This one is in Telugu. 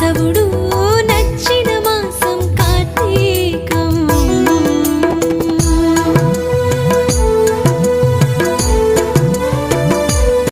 కేశవుడు